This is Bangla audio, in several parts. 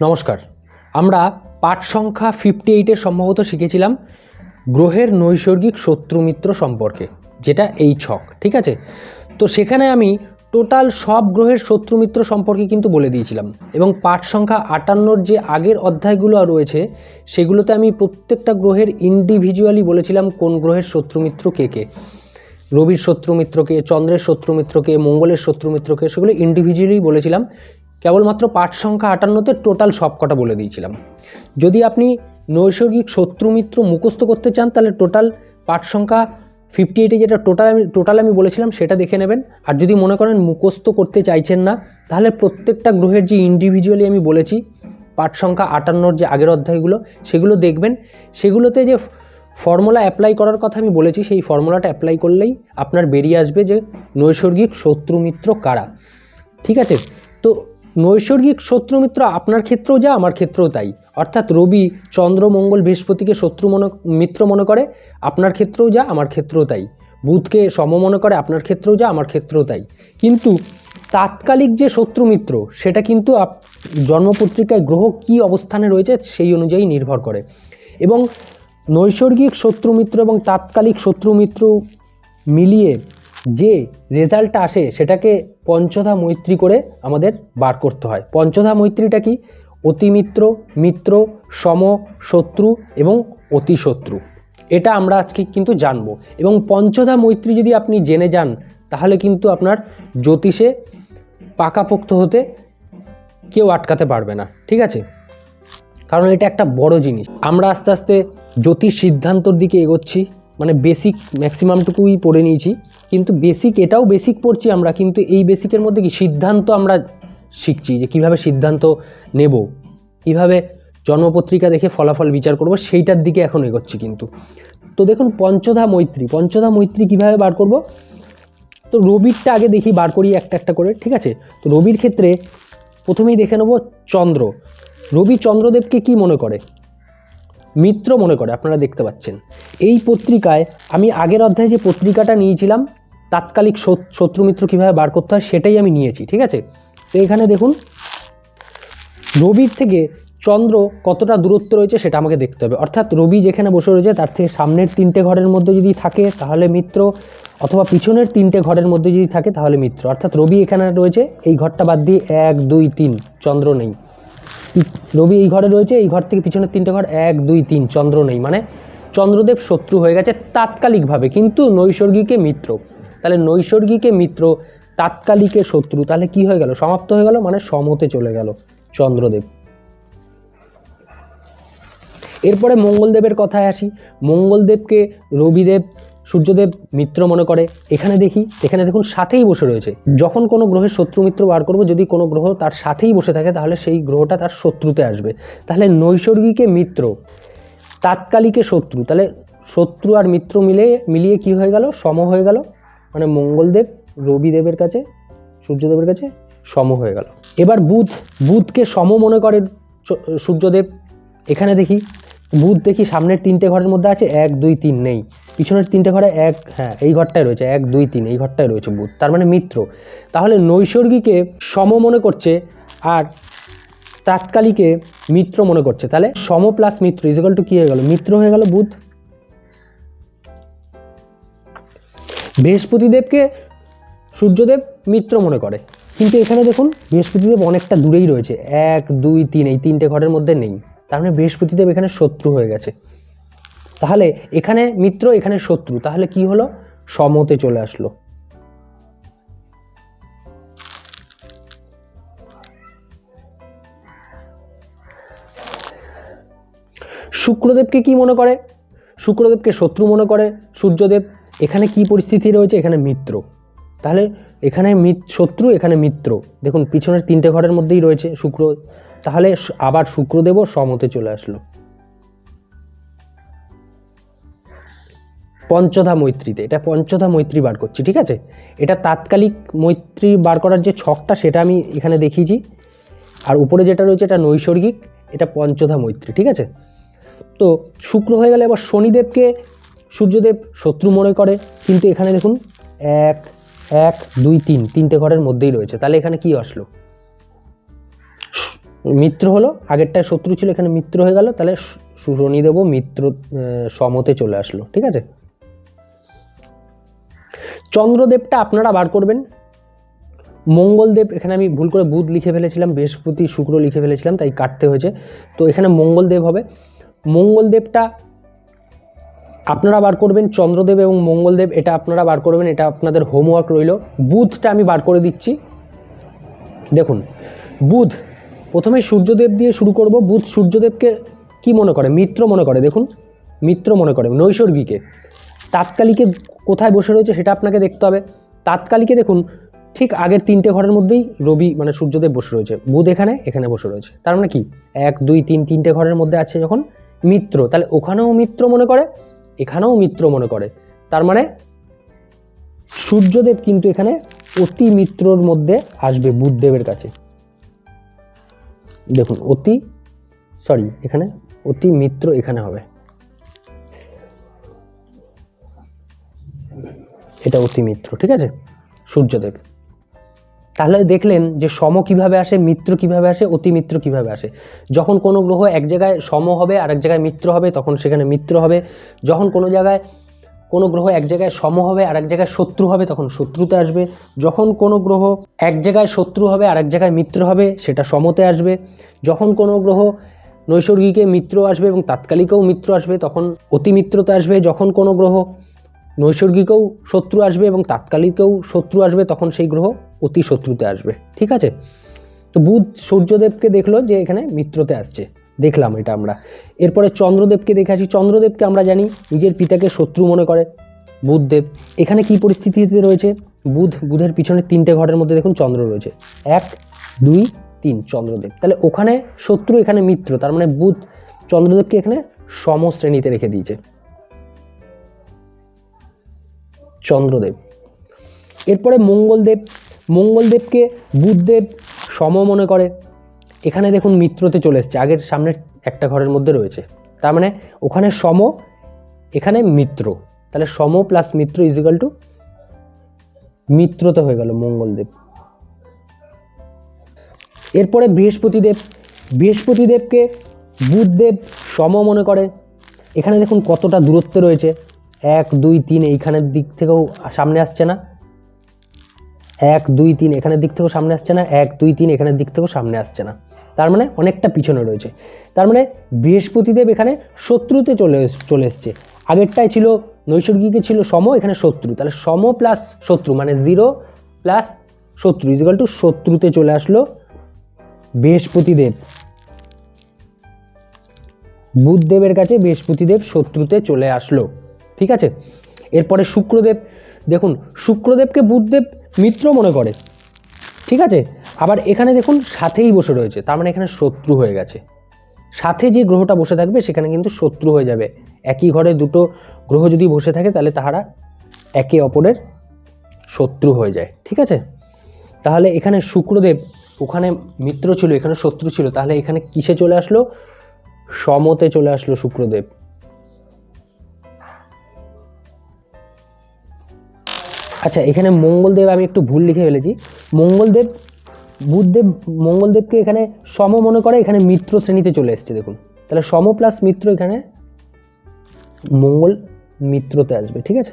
নমস্কার। আমরা পাঠ সংখ্যা ফিফটি এইটের সম্ভবত শিখেছিলাম গ্রহের নৈসর্গিক শত্রুমিত্র সম্পর্কে, যেটা এই ছক, ঠিক আছে? তো সেখানে আমি টোটাল সব গ্রহের শত্রুমিত্র সম্পর্কে কিন্তু বলে দিয়েছিলাম এবং পাঠ সংখ্যা আটান্নর যে আগের অধ্যায়গুলো রয়েছে, সেগুলোতে আমি প্রত্যেকটা গ্রহের ইন্ডিভিজুয়ালি বলেছিলাম কোন গ্রহের শত্রুমিত্র কে কে। রবির শত্রুমিত্রকে চন্দ্রের শত্রুমিত্রকে মঙ্গলের শত্রুমিত্রকে সেগুলো ইন্ডিভিজুয়ালি বলেছিলাম। কেবলমাত্র পাঠ সংখ্যা আটান্নতে টোটাল সব কটা বলে দিয়েছিলাম। যদি আপনি নৈসর্গিক শত্রুমিত্র মুখস্থ করতে চান, তাহলে টোটাল পাঠ সংখ্যা ফিফটি এইটে যেটা টোটাল আমি টোটাল আমি বলেছিলাম, সেটা দেখে নেবেন। আর যদি মনে করেন মুখস্থ করতে চাইছেন না, তাহলে প্রত্যেকটা গ্রহের যে ইন্ডিভিজুয়ালি আমি বলেছি, পাঠ সংখ্যা আটান্নর যে আগের অধ্যায়গুলো, সেগুলো দেখবেন। সেগুলোতে যে ফর্মুলা অ্যাপ্লাই করার কথা আমি বলেছি, সেই ফর্মুলাটা অ্যাপ্লাই করলেই আপনার বেরিয়ে আসবে যে নৈসর্গিক শত্রুমিত্র কারা। ঠিক আছে? তো নৈসর্গিক শত্রুমিত্র আপনার ক্ষেত্রেও যা আমার ক্ষেত্রেও তাই। অর্থাৎ রবি চন্দ্র মঙ্গল বৃহস্পতিকে শত্রু মনে, মিত্র মনে করে, আপনার ক্ষেত্রেও যা আমার ক্ষেত্রেও তাই। বুধকে সম মনে করে, আপনার ক্ষেত্রেও যা আমার ক্ষেত্রেও তাই। কিন্তু তাৎকালিক যে শত্রু মিত্র সেটা কিন্তু আপ, জন্মপত্রিকায় গ্রহ কী অবস্থানে রয়েছে, সেই অনুযায়ী নির্ভর করে। এবং নৈসর্গিক শত্রু মিত্র এবং তাৎকালিক শত্রু মিত্র মিলিয়ে যে রেজাল্টটা আসে, সেটাকে পঞ্চধা মৈত্রী করে আমাদের বার করতে হয়। পঞ্চধা মৈত্রীটা কি? অতিমিত্র, মিত্র, সম, শত্রু এবং অতিশত্রু। এটা আমরা আজকে কিন্তু জানব। এবং পঞ্চধা মৈত্রী যদি আপনি জেনে যান, তাহলে কিন্তু আপনার জ্যোতিষে পাকাপোক্ত হতে কেউ আটকাতে পারবে না। ঠিক আছে? কারণ এটা একটা বড় জিনিস। আমরা আস্তে আস্তে জ্যোতিষ সিদ্ধান্তর দিকে এগোচ্ছি। মানে বেসিক ম্যাক্সিমামটুকুই পড়ে নিয়েছি। কিন্তু বেসিক এটাও বেসিক পড়ছি আমরা, কিন্তু এই বেসিকের মধ্যে কি সিদ্ধান্ত আমরা শিখছি যে কীভাবে সিদ্ধান্ত নেব? কীভাবে জন্মপত্রিকা দেখে ফলাফল বিচার করব? সেইটার দিকে এখন এগোচ্ছি কিন্তু। তো দেখুন, পঞ্চধা মৈত্রী। পঞ্চধা মৈত্রী কীভাবে বার করব? তো রবিরটা আগে দেখি, বার করি একটা একটা করে, ঠিক আছে? তো রবির ক্ষেত্রে প্রথমেই দেখে নেব চন্দ্র। রবি চন্দ্রদেবকে কি মনে করে? মিত্র মনে করে, আপনারা দেখতে পাচ্ছেন। এই পত্রিকায় আমি আগের অধ্যায়ে যে পত্রিকাটা নিয়েছিলাম, তাৎকালিক শত্রু মিত্র কীভাবে বার করতে হয় সেটাই আমি নিয়েছি, ঠিক আছে? তো এখানে দেখুন, রবির থেকে চন্দ্র কতটা দূরত্ব রয়েছে সেটা আমাকে দেখতে হবে। অর্থাৎ রবি যেখানে বসে রয়েছে, তার থেকে সামনের তিনটে ঘরের মধ্যে যদি থাকে, তাহলে মিত্র, অথবা পিছনের তিনটে ঘরের মধ্যে যদি থাকে, তাহলে মিত্র। অর্থাৎ রবি এখানে রয়েছে, এই ঘরটা বাদ দিয়ে এক, দুই, তিন, চন্দ্র নেই। রবি এই ঘরে রয়েছে, এই ঘর থেকে পিছনের তিনটে ঘর, এক, দুই, তিন, চন্দ্র নেই। মানে চন্দ্রদেব শত্রু হয়ে গেছে তাৎকালিকভাবে, কিন্তু নৈসর্গিকে মিত্র। তাহলে নৈসর্গিকে মিত্র, তাৎকালিকে শত্রু, তাহলে কি হয়ে গেল? সমাপ্ত হয়ে গেল মানে সমতে চলে গেল চন্দ্রদেব। এরপরে মঙ্গলদেবের কথায় আসি। মঙ্গলদেবকে রবিদেব সূর্যদেব মিত্র মনে করে, এখানে দেখি, এখানে দেখুন সাথেই বসে রয়েছে। যখন কোনো গ্রহের শত্রু মিত্র বার করব, যদি কোনো গ্রহ তার সাথেই বসে থাকে, তাহলে সেই গ্রহটা তার শত্রুতে আসবে। তাহলে নৈসর্গিকে মিত্র, তাৎকালিকে শত্রু, তাহলে শত্রু আর মিত্র মিলে, মিলিয়ে কি হয়ে গেল? সম হয়ে গেল। মানে মঙ্গলদেব রবিদেবের কাছে, সূর্যদেবের কাছে সম হয়ে গেল। এবার বুধ, বুধকে সম মনে করে সূর্যদেব, এখানে দেখি বুধ দেখি সামনের তিনটে ঘরের মধ্যে আছে, এক, দুই, তিন নেই। পিছনের তিনটে ঘরে এক হ্যাঁ এই ঘরটায় রয়েছে, এক, দুই, তিন, এই ঘরটায় রয়েছে বুধ তার মানে মিত্র। তাহলে নৈসর্গিকে সম মনে করছে আর তাৎকালিকে মিত্র মনে করছে। তাহলে সম প্লাস মিত্র ইজিক্যাল টু কী হয়ে গেল? মিত্র হয়ে গেল বুধ বৃহস্পতিদেবকে সূর্যদেব মিত্র মনে করে। কিন্তু এখানে দেখুন, বৃহস্পতিদেব অনেকটা দূরেই রয়েছে। এক, দুই, তিন, এই তিনটে ঘরের মধ্যে নেই। তার মানে বৃহস্পতিদেব এখানে শত্রু হয়ে গেছে। তাহলে এখানে মিত্র, এখানে শত্রু, তাহলে কি হলো? সমতে চলে আসলো। শুক্রদেবকে কি মনে করে? শুক্রদেবকে শত্রু মনে করে। সূর্যদেব, এখানে কি পরিস্থিতি রয়েছে? এখানে মিত্র। তাহলে এখানে শত্রু, এখানে মিত্র। দেখুন, পিছনের তিনটে ঘরের মধ্যেই রয়েছে শুক্র। তাহলে আবার শুক্রদেবও সমতে চলে আসলো। পঞ্চধা মৈত্রীতে। এটা পঞ্চধা মৈত্রী বার করছি, ঠিক আছে? এটা তাৎকালিক মৈত্রী বার করার যে ছকটা, সেটা আমি এখানে দেখিয়েছি। আর উপরে যেটা রয়েছে, এটা নৈসর্গিক, এটা পঞ্চধা মৈত্রী, ঠিক আছে? তো শুক্র হয়ে গেলে এবার শনিদেবকে সূর্যদেব শত্রু মনে করে। কিন্তু এখানে দেখুন, এক এক, দুই, তিন, তিনটে ঘরের মধ্যেই রয়েছে। তাহলে এখানে কি আসলো? মিত্র হলো, আগেরটায় শত্রু ছিল, এখানে মিত্র হয়ে গেল। তাহলে শু- শনিদেবও মিত্র সমতে চলে আসলো, ঠিক আছে? চন্দ্রদেবটা আপনারা বার করবেন। মঙ্গলদেব, এখানে আমি ভুল করে বুধ লিখে ফেলেছিলাম, বৃহস্পতি, শুক্র লিখে ফেলেছিলাম, তাই কাটতে হয়েছে। তো এখানে মঙ্গলদেব হবে। মঙ্গলদেবটা আপনারা বার করবেন চন্দ্রদেব এবং মঙ্গলদেব, এটা আপনারা বার করবেন, এটা আপনাদের হোমওয়ার্ক রইল। বুধটা আমি বার করে দিচ্ছি। দেখুন, বুধ, প্রথমে সূর্যদেব দিয়ে শুরু করব। বুধ সূর্যদেবকে কি মনে করে? মিত্র মনে করে, দেখুন। মিত্র মনে করে, নৈসর্গিকে। তাৎকালিকে কোথায় বসে রয়েছে সেটা আপনাকে দেখতে হবে। তাৎকালিকে দেখুন, ঠিক আগের তিনটে ঘরের মধ্যেই রবি মানে সূর্যদেব বসে রয়েছে। বুধ এখানে এখানে বসে রয়েছে। তার মানে কি? এক, দুই, তিন, তিনটে ঘরের মধ্যে আছে যখন মিত্র। তাহলে ওখানেও মিত্র মনে করে এখানেও মিত্র মনে করে। তার মানে সূর্যদেব কিন্তু এখানে অতি মিত্রর মধ্যে আসবে বুধদেবের কাছে। দেখুন, অতি সরি এখানে অতি মিত্র এখানে হবে। এটা অতি মিত্র, ঠিক আছে? সূর্যদেব। তাহলে দেখলেন যে সম কীভাবে আসে, মিত্র কীভাবে আসে অতি মিত্র কীভাবে আসে। যখন কোনো গ্রহ এক জায়গায় সম হবে আর এক জায়গায় মিত্র হবে, তখন সেখানে মিত্র হবে। যখন কোনো জায়গায়, কোনো গ্রহ এক জায়গায় সম হবে আর এক জায়গায় শত্রু হবে, তখন শত্রুতে আসবে। যখন কোনো গ্রহ এক জায়গায় শত্রু হবে আর এক জায়গায় মিত্র হবে, সেটা সমতে আসবে। যখন কোনো গ্রহ নৈসর্গিকে মিত্র আসবে এবং তাৎকালিকেও মিত্র আসবে, তখন অতিমিত্রতে আসবে। যখন কোনো গ্রহ নৈসর্গিকেও শত্রু আসবে এবং তাৎকালিকেও শত্রু আসবে, তখন সেই গ্রহ অতি শত্রুতে আসবে। ঠিক আছে? তো বুধ সূর্যদেবকে দেখল যে এখানে মিত্রতে আসছে। দেখলাম এটা আমরা। এরপরে চন্দ্রদেবকে দেখে আসি। চন্দ্রদেবকে আমরা জানি নিজের পিতাকে শত্রু মনে করে, বুধদেব। এখানে কি পরিস্থিতিতে রয়েছে? বুধ, বুধের পিছনে তিনটে ঘরের মধ্যে দেখুন চন্দ্র রয়েছে। এক, দুই, তিন, চন্দ্রদেব। তাহলে ওখানে শত্রু, এখানে মিত্র। তার মানে বুধ চন্দ্রদেবকে এখানে সমশ্রেণীতে রেখে দিয়েছে। চন্দ্রদেব। এরপরে মঙ্গলদেব। মঙ্গলদেবকে বুধদেব সম মনে করে। এখানে দেখুন মিত্রতে চলে এসছে, আগের সামনের একটা ঘরের মধ্যে রয়েছে। তার মানে ওখানে সম, এখানে মিত্র। তাহলে সম প্লাস মিত্র ইজিক্যাল টু মিত্রতে হয়ে গেল মঙ্গলদেব। এরপরে বৃহস্পতিদেব। বৃহস্পতিদেবকে বুধদেব সম মনে করে। এখানে দেখুন কতটা দূরত্বে রয়েছে। এক, দুই, তিন এইখানের দিক থেকেও সামনে আসছে না। এক, দুই, তিন এখানের দিক থেকেও সামনে আসছে না। এক, দুই, তিন এখানের দিক থেকেও সামনে আসছে না। তার মানে অনেকটা পিছনে রয়েছে। তার মানে বৃহস্পতিদেব এখানে শত্রুতে চলে চলে এসছে। আগেরটায় ছিল নৈসর্গিকে ছিল সম, এখানে শত্রু। তাহলে সম প্লাস শত্রু মানে জিরো প্লাস শত্রু ইজিক্যাল টু শত্রুতে চলে আসলো বৃহস্পতিদেব। বুধদেবের কাছে বৃহস্পতিদেব শত্রুতে চলে আসলো। ঠিক আছে? এরপরে শুক্রদেব, দেখুন, শুক্রদেবকে বুধদেব মিত্র মনে করে, ঠিক আছে? আবার এখানে দেখুন, সাথেই বসে রয়েছে, তার মানে এখানে শত্রু হয়ে গেছে। সাথে যে গ্রহটা বসে থাকবে, সেখানে কিন্তু শত্রু হয়ে যাবে। একই ঘরে দুটো গ্রহ যদি বসে থাকে, তাহলে তাহারা একে অপরের শত্রু হয়ে যায়, ঠিক আছে? তাহলে এখানে শুক্রদেব, ওখানে মিত্র ছিল, এখানে শত্রু ছিল, তাহলে এখানে কিসে চলে আসলো? সমতে চলে আসলো শুক্রদেব। আচ্ছা এখানে মঙ্গলদেব আমি একটু ভুল লিখে ফেলেছি। মঙ্গলদেব বুধদেব মঙ্গলদেবকে এখানে সম মনে করে, এখানে মিত্র শ্রেণীতে চলে এসছে, দেখুন। তাহলে সম প্লাস মিত্র এখানে, মঙ্গল মিত্রতে আসবে, ঠিক আছে?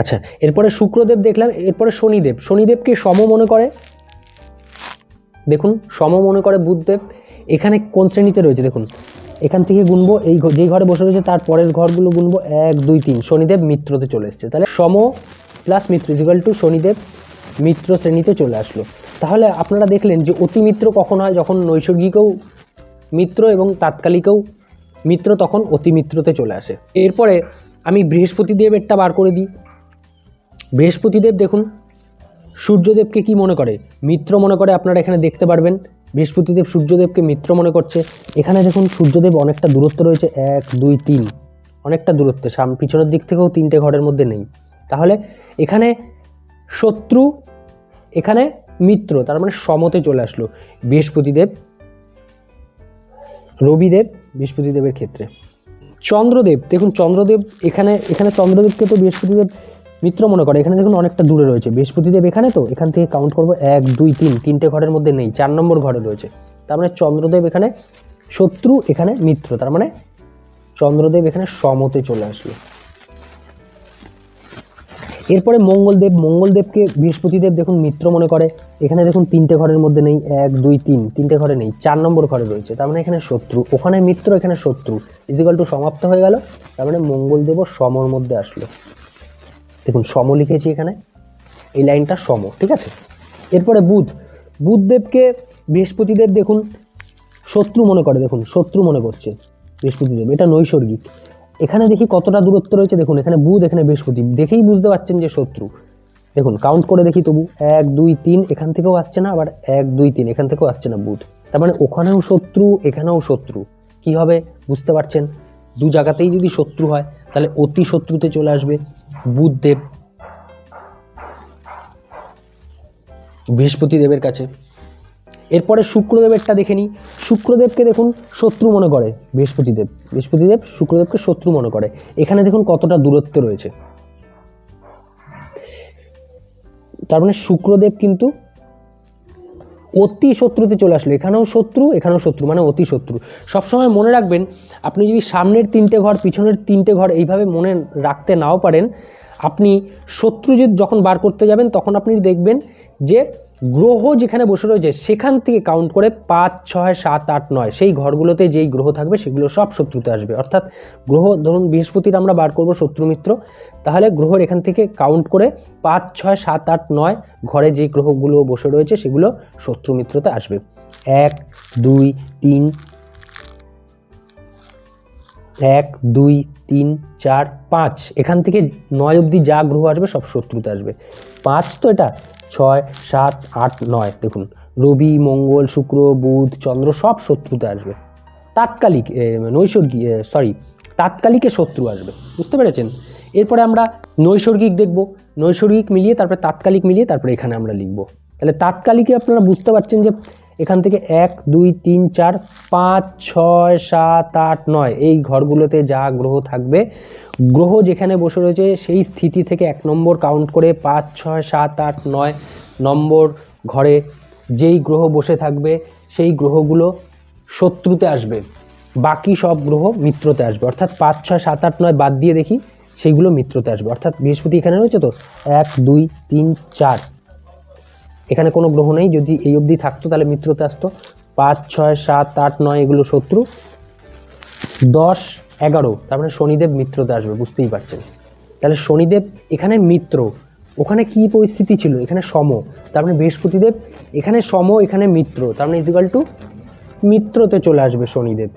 আচ্ছা এরপরে শুক্রদেব দেখলাম, এরপরে শনিদেব। শনিদেবকে সম মনে করে, দেখুন, সম মনে করে বুধদেব এখানে কোন শ্রেণীতে রয়েছে, দেখুন এখান থেকে গুনবো, এই যেই ঘরে বসে রয়েছে তার পরের ঘরগুলো গুনবো, এক, দুই, তিন। শনিদেব মিত্রতে চলে এসছে। তাহলে সম প্লাস মিত্র ইজিক্যাল টু শনিদেব মিত্র শ্রেণীতে চলে আসলো। তাহলে আপনারা দেখলেন যে অতি মিত্র কখন হয়? যখন নৈসর্গিকও মিত্র এবং তাৎকালিকেও মিত্র তখন অতি মিত্রতে চলে আসে। এরপরে আমি বৃহস্পতিদেবেরটা বার করে দিই। বৃহস্পতিদেব দেখুন, সূর্যদেবকে কি মনে করে? মিত্র মনে করে, আপনারা এখানে দেখতে পারবেন। বৃহস্পতিদেব সূর্যদেবকে মিত্র মনে করছে। এখানে দেখুন সূর্যদেব অনেকটা দূরত্ব রয়েছে, এক, দুই, তিন। অনেকটা দূরত্বে, সাম পিছনের দিক থেকেও তিনটে ঘরের মধ্যে নেই। তাহলে এখানে শত্রু, এখানে মিত্র, তার মানে সমতে চলে আসলো বৃহস্পতিদেব, রবিদেব বৃহস্পতিদেবের ক্ষেত্রে। চন্দ্রদেব, দেখুন চন্দ্রদেব এখানে এখানে চন্দ্রদেবকে তো বৃহস্পতিদেব মিত্র মনে করে, এখানে দেখুন অনেকটা দূরে রয়েছে। বৃহস্পতিদেব এখানে তো? এখান থেকে কাউন্ট করব, এক, দুই, তিন, তিনটে ঘরের মধ্যে নেই, চার নম্বর ঘরে রয়েছে। তার মানে চন্দ্রদেব এখানে শত্রু, এখানে মিত্র, তার মানে চন্দ্রদেব এখানে সমতে চলে আসলো। এরপরে মঙ্গলদেব, মঙ্গলদেবকে বৃহস্পতিদেব দেখুন মিত্র মনে করে, এখানে দেখুন তিনটে ঘরের মধ্যে নেই, এক, দুই, তিন, তিনটে ঘরে নেই, চার নম্বর ঘরে রয়েছে, তার মানে এখানে শত্রু, ওখানে মিত্র, এখানে শত্রু ইজিকাল টু সমাপ্ত হয়ে গেল, তার মানে মঙ্গলদেবও সমর মধ্যে আসলো। দেখুন সম লিখেছি এখানে। এই লাইনটা সম, ঠিক আছে? এরপরে বুধ। বুধদেবকে বৃহস্পতিদেব দেখুন, শত্রু মনে করে, দেখুন, শত্রু মনে করছে বৃহস্পতিদেব, এটা নৈসর্গিক। এখানে দেখি কতটা দূরত্ব রয়েছে, দেখুন, এখানে বুধ, এখানে বৃহস্পতি। দেখেই বুঝতে পারছেন যে শত্রু। দেখুন কাউন্ট করে দেখি তবু, এক, দুই, তিন, এখান থেকেও আসছে না, আবার এক, দুই, তিন, এখান থেকেও আসছে না বুধ। তার মানে ওখানেও শত্রু, এখানেও শত্রু। কি হবে? বুঝতে পারছেন? দু জায়গাতেই যদি শত্রু হয়, তাহলে অতি শত্রুতে চলে আসবে। বুধদেব বৃহস্পতি দেবের কাছে। এরপরে শুক্রদেবেরটা দেখে নিই। শুক্রদেবকে দেখুন শত্রু মনে করে বৃহস্পতিদেব। বৃহস্পতিদেব শুক্রদেবকে শত্রু মনে করে। এখানে দেখুন কতটা দূরত্ব রয়েছে। তার মানে শুক্রদেব কিন্তু অতি শত্রুতে চলে আসলো। এখানেও শত্রু এখানেও শত্রু মানে অতি শত্রু। সবসময় মনে রাখবেন, আপনি যদি সামনের তিনটে ঘর, পিছনের তিনটে ঘর এইভাবে মনে রাখতে নাও পারেন, আপনি শত্রু যখন বার করতে যাবেন, তখন আপনি দেখবেন যে গ্রহ যেখানে বসে রয়েছে, সেখান থেকে কাউন্ট করে পাঁচ, ছয়, সাত, আট, নয়, সেই ঘরগুলোতে যেই গ্রহ থাকবে, সেগুলো সব শত্রুতে আসবে। অর্থাৎ গ্রহ, ধরুন বৃহস্পতির আমরা বার করব শত্রু মিত্র তাহলে গ্রহর এখান থেকে কাউন্ট করে পাঁচ, ছয়, সাত, আট, নয় ঘরে যে গ্রহগুলো বসে রয়েছে সেগুলো শত্রু মিত্রতে আসবে। এক, দুই, তিন, এক, দুই, তিন, চার, পাঁচ। এখান থেকে নয় অবধি যা গ্রহ আসবে সব শত্রুতে আসবে। পাঁচ তো এটা? ছয়, সাত, আট, নয়। দেখুন, রবি, মঙ্গল, শুক্র, বুধ, চন্দ্র সব শত্রুতে আসবে। তাৎকালিক নৈসর্গিক সরি তাৎকালিকে শত্রু আসবে। বুঝতে পেরেছেন? এরপরে আমরা নৈসর্গিক দেখব। নৈসর্গিক মিলিয়ে তারপরে তাৎকালিক মিলিয়ে তারপরে এখানে আমরা লিখব। তাহলে তাৎকালিকে আপনারা বুঝতে পারছেন যে এখান থেকে এক, দুই, তিন, চার, পাঁচ, ছয়, সাত, আট, নয় এই ঘরগুলোতে যা গ্রহ থাকবে, গ্রহ যেখানে বসে রয়েছে সেই স্থিতি থেকে এক নম্বর কাউন্ট করে পাঁচ, ছয়, সাত, আট, নয় নম্বর ঘরে যেই গ্রহ বসে থাকবে, সেই গ্রহগুলো শত্রুতে আসবে। বাকি সব গ্রহ মিত্রতে আসবে। অর্থাৎ পাঁচ, ছয়, সাত, আট, নয় বাদ দিয়ে দেখি। সেইগুলো মিত্রতে আসবে। অর্থাৎ বৃহস্পতি এখানে রয়েছে তো? এক, দুই, তিন, চার। এখানে কোনো গ্রহ নেই। যদি এই অবধি থাকতো তাহলে মিত্রতে আসতো। পাঁচ, ছয়, সাত, আট, নয় এগুলো শত্রু। দশ, এগারো। তার মানে শনিদেব মিত্রতে আসবে, বুঝতেই পারছেন। তাহলে শনিদেব এখানে মিত্র। ওখানে কি পরিস্থিতি ছিল? এখানে সম। তার মানে বৃহস্পতিদেব এখানে সম, এখানে মিত্র। তার মানে ইজিক্যাল টু মিত্রতে চলে আসবে শনিদেব।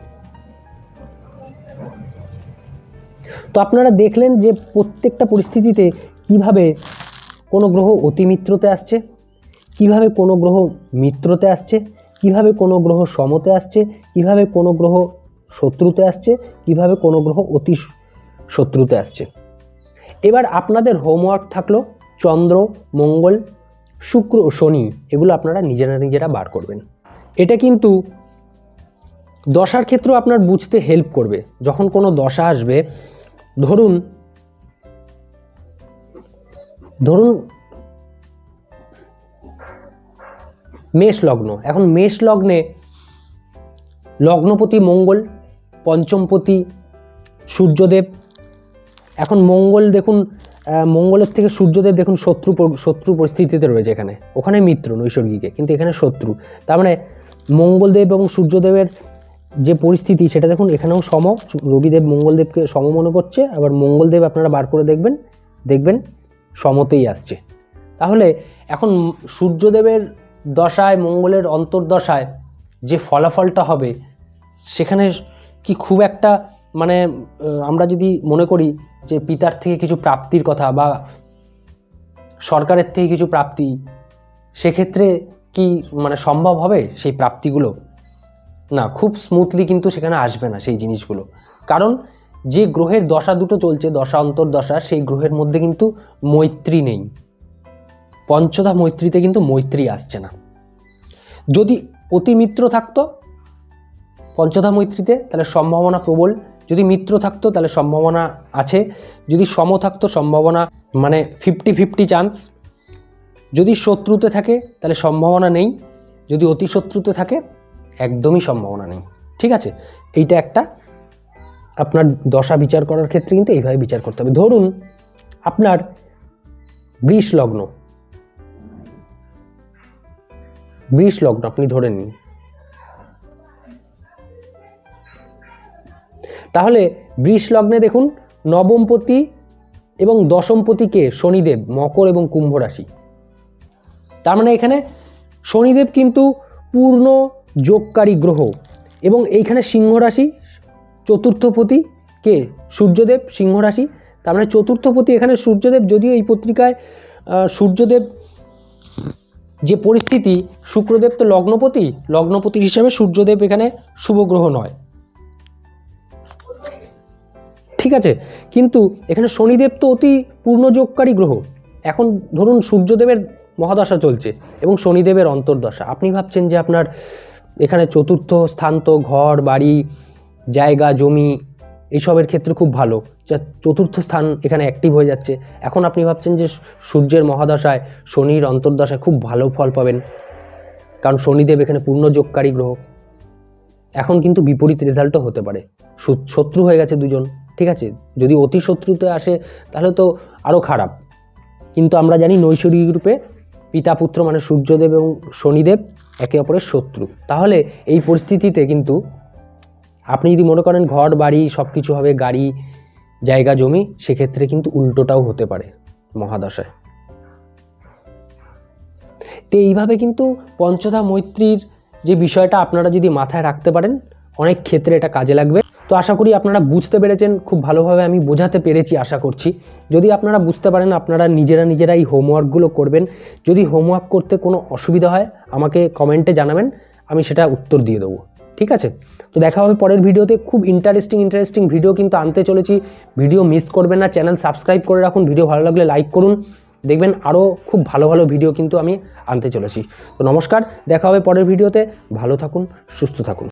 তো আপনারা দেখলেন যে প্রত্যেকটা পরিস্থিতিতে কীভাবে কোনো গ্রহ অতিমিত্রতে আসছে, কীভাবে কোনো গ্রহ মিত্রতে আসছে, কীভাবে কোনো গ্রহ সমতে আসছে, কীভাবে কোনো গ্রহ শত্রুতে আসছে, কীভাবে কোনো গ্রহ অতি শত্রুতে আসছে। এবার আপনাদের হোমওয়ার্ক থাকল চন্দ্র, মঙ্গল, শুক্র, শনি, এগুলো আপনারা নিজেরা নিজেরা বার করবেন। এটা কিন্তু দশার ক্ষেত্রেও আপনার বুঝতে হেল্প করবে। যখন কোনো দশা আসবে ধরুন ধরুন মেষ লগ্ন এখন মেষ লগ্নে লগ্নপতি মঙ্গল, পঞ্চমপতি সূর্যদেব। এখন মঙ্গল দেখুন মঙ্গলের থেকে সূর্যদেব দেখুন শত্রু শত্রু পরিস্থিতিতে রয়েছে এখানে। ওখানে মিত্র নৈসর্গিকে, কিন্তু এখানে শত্রু। তার মানে মঙ্গলদেব এবং সূর্যদেবের যে পরিস্থিতি, সেটা দেখুন, এখানেও সম, রবিদেব মঙ্গলদেবকে সম মনে করছে, আবার মঙ্গলদেব আপনারা বার করে দেখবেন দেখবেন সমতেই আসছে। তাহলে এখন সূর্যদেবের দশায়, মঙ্গলের অন্তর্দশায় যে ফলাফলটা হবে, সেখানে কি খুব একটা মানে আমরা যদি মনে করি যে পিতার থেকে কিছু প্রাপ্তির কথা বা সরকারের থেকে কিছু প্রাপ্তি, সেক্ষেত্রে কি মানে সম্ভব হবে সেই প্রাপ্তিগুলো? না, খুব স্মুথলি কিন্তু সেখানে আসবে না সেই জিনিসগুলো। কারণ যে গ্রহের দশা দুটো চলছে, দশা অন্তর্দশা, সেই গ্রহের মধ্যে কিন্তু মৈত্রী নেই। পঞ্চদা মৈত্রীতে কিন্তু মৈত্রী আসছে না। যদি অতি মিত্র থাকতো পঞ্চদা মৈত্রীতে, তাহলে সম্ভাবনা প্রবল। যদি মিত্র থাকতো, তাহলে সম্ভাবনা আছে। যদি সম থাকতো, সম্ভাবনা মানে ফিফটি ফিফটি চান্স যদি শত্রুতে থাকে, তাহলে সম্ভাবনা নেই। যদি অতি শত্রুতে থাকে একদমই সম্ভাবনা নেই। ঠিক আছে? এইটা একটা। আপনার দশা বিচার করার ক্ষেত্রে কিন্তু এইভাবে বিচার করতে হবে। ধরুন, আপনার বৃষ লগ্ন বৃষ লগ্ন আপনি ধরে নিন। তাহলে বৃষ লগ্নে দেখুন, নবমপতি এবং দশমপতিকে শনিদেব, মকর এবং কুম্ভ রাশি। তার মানে এখানে শনিদেব কিন্তু পূর্ণ যোগকারী গ্রহ। এবং এইখানে সিংহ রাশি, চতুর্থপতি কে? সূর্যদেব, সিংহ রাশি। তার মানে চতুর্থপতি এখানে সূর্যদেব, যদিও এই পত্রিকায় সূর্যদেব যে পরিস্থিতি, শুক্রদেব তো লগ্নপতি। লগ্নপতির হিসাবে সূর্যদেব এখানে শুভ গ্রহ নয়। ঠিক আছে? কিন্তু এখানে শনিদেব তো অতি পূর্ণযোগকারী গ্রহ। এখন ধরুন সূর্যদেবের মহাদশা চলছে এবং শনিদেবের অন্তর্দশা। আপনি ভাবছেন যে আপনার এখানে চতুর্থ স্থান তো ঘর, বাড়ি, জায়গা, জমি এইসবের ক্ষেত্রে খুব ভালো। চতুর্থ স্থান এখানে অ্যাক্টিভ হয়ে যাচ্ছে। এখন আপনি ভাবছেন যে সূর্যের মহাদশায় শনির অন্তর্দশায় খুব ভালো ফল পাবেন। কারণ শনিদেব এখানে পূর্ণযোগকারী গ্রহ। এখন কিন্তু বিপরীত রেজাল্টও হতে পারে। শত্রু হয়ে গেছে দুজন, ঠিক আছে? যদি অতি শত্রুতে আসে, তাহলে তো আরও খারাপ। কিন্তু আমরা জানি নৈসর্গিক রূপে পিতা, পুত্র মানে সূর্যদেব এবং শনিদেব একে অপরের শত্রু। তাহলে এই পরিস্থিতিতে কিন্তু আপনি যদি মনে করেন ঘর, বাড়ি সব কিছু হবে, গাড়ি, জায়গা, জমি, সেক্ষেত্রে কিন্তু উল্টোটাও হতে পারে মহাদশায়। তো এইভাবে কিন্তু পঞ্চধা মৈত্রীর যে বিষয়টা আপনারা যদি মাথায় রাখতে পারেন, অনেক ক্ষেত্রে এটা কাজে লাগবে। তো আশা করি আপনারা বুঝতে পেরেছেন, খুব ভালোভাবে আমি বোঝাতে পেরেছি আশা করছি। যদি আপনারা বুঝতে পারেন, আপনারা নিজেরা নিজেরা এই হোমওয়ার্কগুলো করবেন। যদি হোমওয়ার্ক করতে কোনো অসুবিধা হয়, আমাকে কমেন্টে জানাবেন, আমি সেটা উত্তর দিয়ে দেবো। ঠিক আছে? তো দেখা হবে পরের ভিডিওতে। খুব ইন্টারেস্টিং ইন্টারেস্টিং ভিডিও কিন্তু আনতে চলেছি। ভিডিও মিস করবেন না চ্যানেল সাবস্ক্রাইব করে রাখুন। ভিডিও ভালো লাগলে লাইক করুন। দেখবেন আরও খুব ভালো ভালো ভিডিও কিন্তু আমি আনতে চলেছি। তো নমস্কার, দেখা হবে পরের ভিডিওতে। ভালো থাকুন, সুস্থ থাকুন।